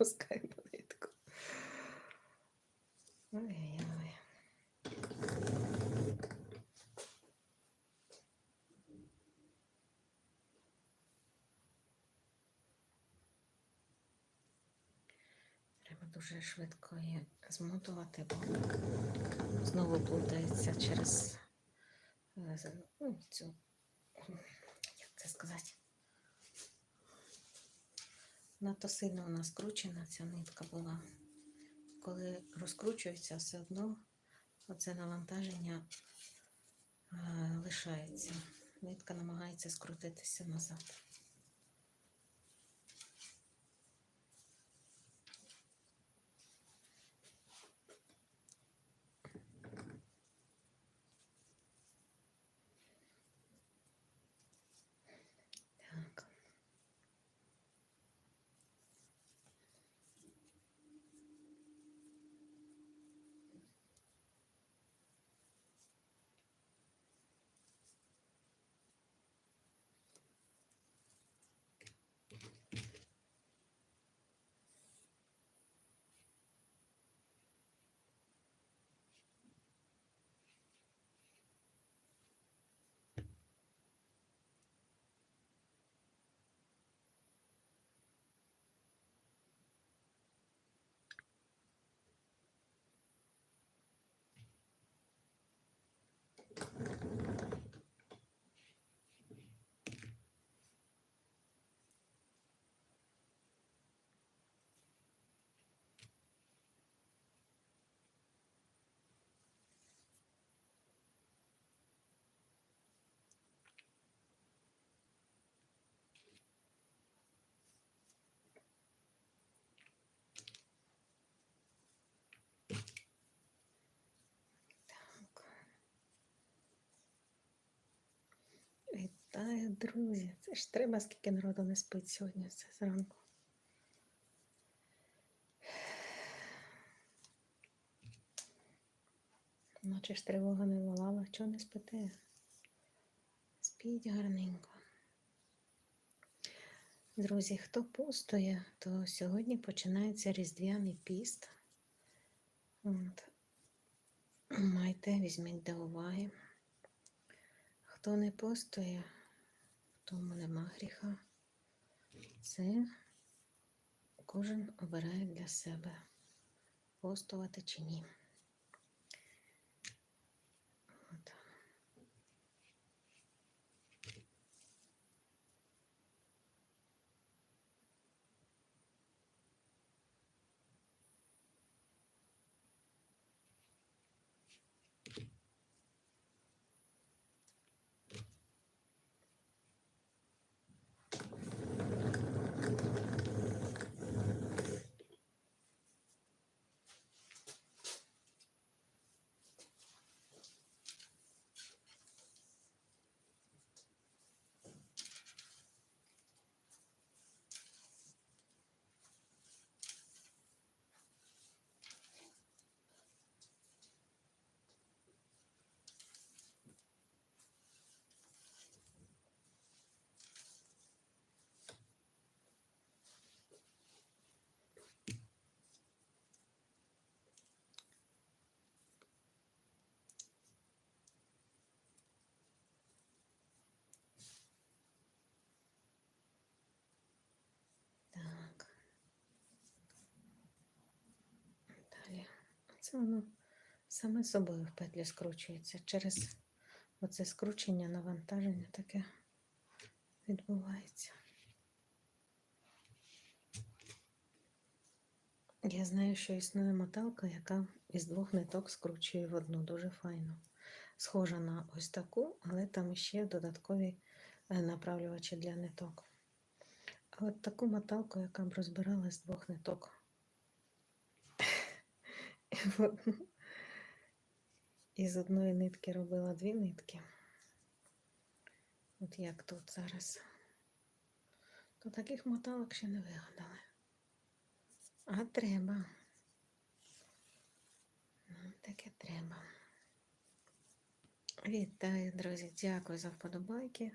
Пускай нитку. Ой-ой-ой. Треба дуже швидко її змотувати, бо знову плутається через е, ну, цю, як це сказати, надто сильно вона скручена, ця нитка була. Коли розкручується, все одно оце навантаження е, лишається. Нитка намагається скрутитися назад. Вітаю, друзі. Це ж треба, скільки народу не спить сьогодні це зранку. Ночі ж тривога не волала, чого не спите? Спіть гарненько. Друзі, хто пустує, то сьогодні починається Різдвяний піст. От. Майте, візьміть до уваги. Хто не постує, в тому нема гріха. Це кожен обирає для себе, постувати чи ні. Це воно саме собою в петлі скручується. Через оце скручення, навантаження таке відбувається. Я знаю, що існує моталка, яка із двох ниток скручує в одну дуже файно. Схожа на ось таку, але там ще додаткові е, направлювачі для ниток. А от таку моталку, яка б розбирала з двох ниток. І в одну- Із одної нитки робила дві нитки. От як тут зараз. То таких моталок ще не вигадали. А треба. Нам таке треба. Вітаю, друзі! Дякую за вподобайки.